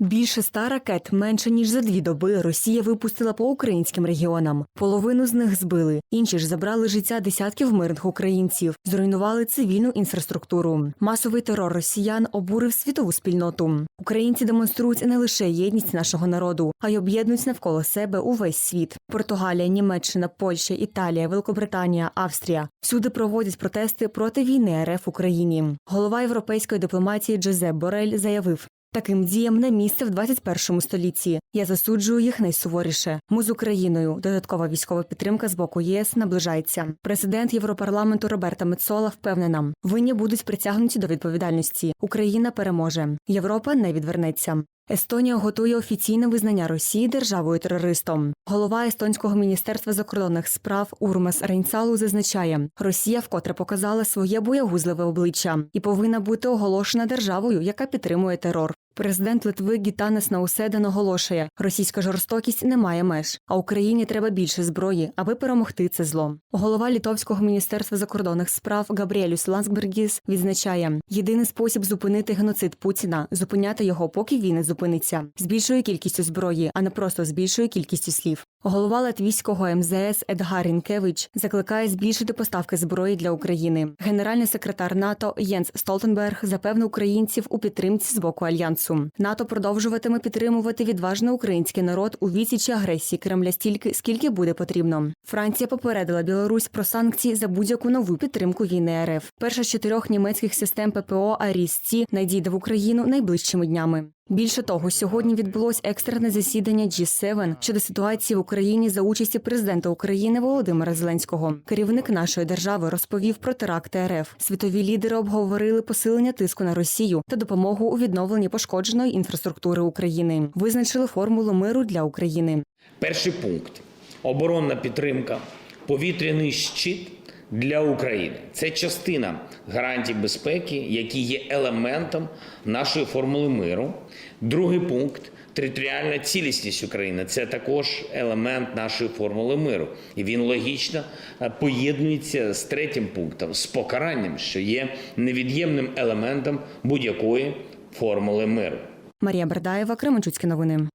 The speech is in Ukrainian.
Більше ста ракет менше ніж за дві доби Росія випустила по українським регіонам. Половину з них збили, інші ж забрали життя десятків мирних українців, зруйнували цивільну інфраструктуру. Масовий терор росіян обурив світову спільноту. Українці демонструють не лише єдність нашого народу, а й об'єднують навколо себе увесь світ. Португалія, Німеччина, Польща, Італія, Великобританія, Австрія всюди проводять протести проти війни РФ Україні. Голова європейської дипломатії Джозеп Борель заявив. Таким діям не місце в 21 столітті. Я засуджую їх найсуворіше. Ми з Україною. Додаткова військова підтримка з боку ЄС наближається. Президент Європарламенту Роберта Мецола впевнена, винні будуть притягнуті до відповідальності. Україна переможе. Європа не відвернеться. Естонія готує офіційне визнання Росії державою терористом. Голова естонського міністерства закордонних справ Урмас Рейнцалу зазначає, Росія вкотре показала своє боягузливе обличчя і повинна бути оголошена державою, яка підтримує терор. Президент Литви Гітанес Науседа наголошує, російська жорстокість не має меж, а Україні треба більше зброї, аби перемогти це зло. Голова Літовського міністерства закордонних справ Габріелюс Лансбергіс відзначає, єдиний спосіб зупинити геноцид Путіна зупиняти його, поки він не зупиниться, з більшою кількістю зброї, а не просто з більшою кількістю слів. Голова латвійського МЗС Едгар Рінкевич закликає збільшити поставки зброї для України. Генеральний секретар НАТО Єнс Столтенберг запевнив українців у підтримці з боку альянсу. НАТО продовжуватиме підтримувати відважний український народ у відсічі агресії Кремля стільки, скільки буде потрібно. Франція попередила Білорусь про санкції за будь-яку нову підтримку війни РФ. Перша з чотирьох німецьких систем ППО Аріс-Ці надійде в Україну найближчими днями. Більше того, сьогодні відбулось екстрене засідання G7 щодо ситуації в Україні за участі президента України Володимира Зеленського. Керівник нашої держави розповів про теракти РФ. Світові лідери обговорили посилення тиску на Росію та допомогу у відновленні пошкодженої інфраструктури України. Визначили формулу миру для України. Перший пункт оборонна підтримка, повітряний щит для України. Це частина гарантій безпеки, які є елементом нашої формули миру. Другий пункт територіальна цілісність України. Це також елемент нашої формули миру. І він логічно е, поєднується з третім пунктом з покаранням, що є невід'ємним елементом будь-якої формули миру. Марія Бердаєва, Кременчуцькі новини.